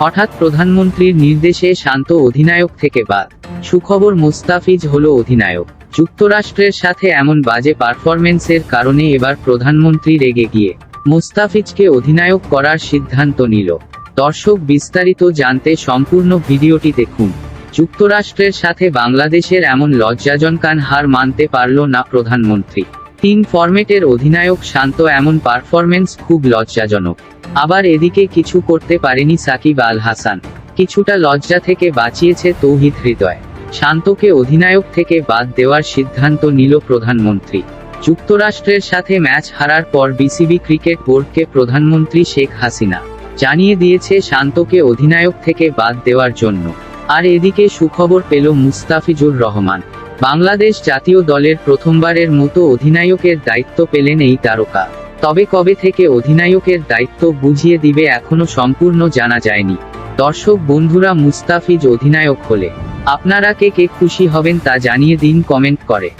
হঠাৎ প্রধানমন্ত্রীর নির্দেশে শান্ত অধিনায়ক থেকে বাদ। সুখবর মুস্তাফিজ হলো অধিনায়ক। যুক্তরাষ্ট্রের সাথে এমন বাজে পারফরমেন্সের কারণে এবার প্রধানমন্ত্রী রেগে গিয়ে মুস্তাফিজকে অধিনায়ক করার সিদ্ধান্ত নিল। দর্শক বিস্তারিত জানতে সম্পূর্ণ ভিডিওটি দেখুন। যুক্তরাষ্ট্রের সাথে বাংলাদেশের এমন লজ্জাজনকান হার মানতে পারল না প্রধানমন্ত্রী। তিন ফরম্যাটের অধিনায়ক শান্ত, এমন পারফরমেন্স খুব লজ্জাজনক। আবার এদিকে কিছু করতে পারেনি সাকিব আল হাসান। কিছুটা লজ্জা থেকে বাঁচিয়েছে তৌহিদ হৃদয়। শান্তকে অধিনায়ক থেকে বাদ দেওয়ার সিদ্ধান্ত নিল প্রধানমন্ত্রী। যুক্তরাষ্ট্রের সাথে ম্যাচ হারার পর বিসিবি ক্রিকেট বোর্ডকে প্রধানমন্ত্রী শেখ হাসিনা জানিয়ে দিয়েছে শান্তকে অধিনায়ক থেকে বাদ দেওয়ার জন্য। আর এদিকে সুখবর পেল মুস্তাফিজুর রহমান। বাংলাদেশ জাতীয় দলের প্রথমবারের মতো অধিনায়কের দায়িত্ব পেলেন এই তারকা। তবে কবে থেকে অধিনায়কের দায়িত্ব বুঝিয়ে দিবে এখনও সম্পূর্ণ জানা যায়নি। দর্শক বন্ধুরা মুস্তাফিজ অধিনায়ক হলে। আপনারা কে কে খুশি হবেন তা জানিয়ে দিন কমেন্ট করে।